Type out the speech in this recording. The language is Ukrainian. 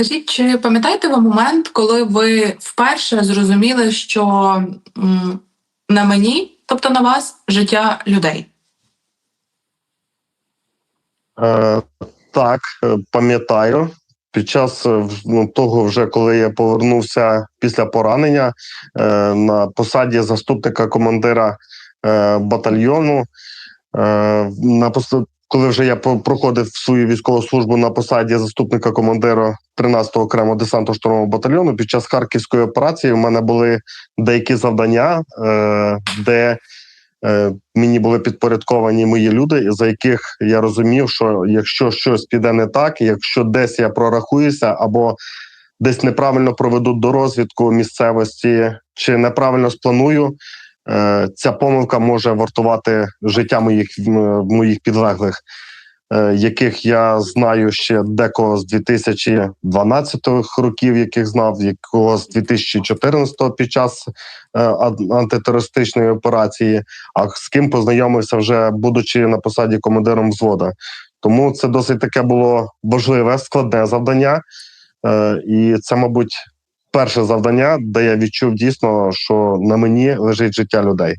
Скажіть, чи пам'ятаєте ви момент, коли ви вперше зрозуміли, що на мені, тобто на вас, життя людей? Е, так, е, пам'ятаю. Під час е, ну, того, вже коли я повернувся після поранення е, на посаді заступника командира е, батальйону, е, на коли вже я проходив свою військову службу на посаді заступника командира 13-го окремого десанту штурмового батальйону, під час харківської операції в мене були деякі завдання, е, де е, мені були підпорядковані мої люди, за яких я розумів, що якщо щось піде не так, якщо десь я прорахуюся або десь неправильно проведу до розвідку місцевості чи неправильно спланую, ця помилка може вартувати життя моїх моїх підлеглих. е, Яких я знаю ще декого з 2012 років, яких знав, якого з 2014 під час е, антитерористичної операції, а з ким познайомився вже будучи на посаді командиром взвода. Тому це досить таке було важливе, складне завдання. Е, І це, мабуть, перше завдання, де я відчув дійсно, що на мені лежить життя людей.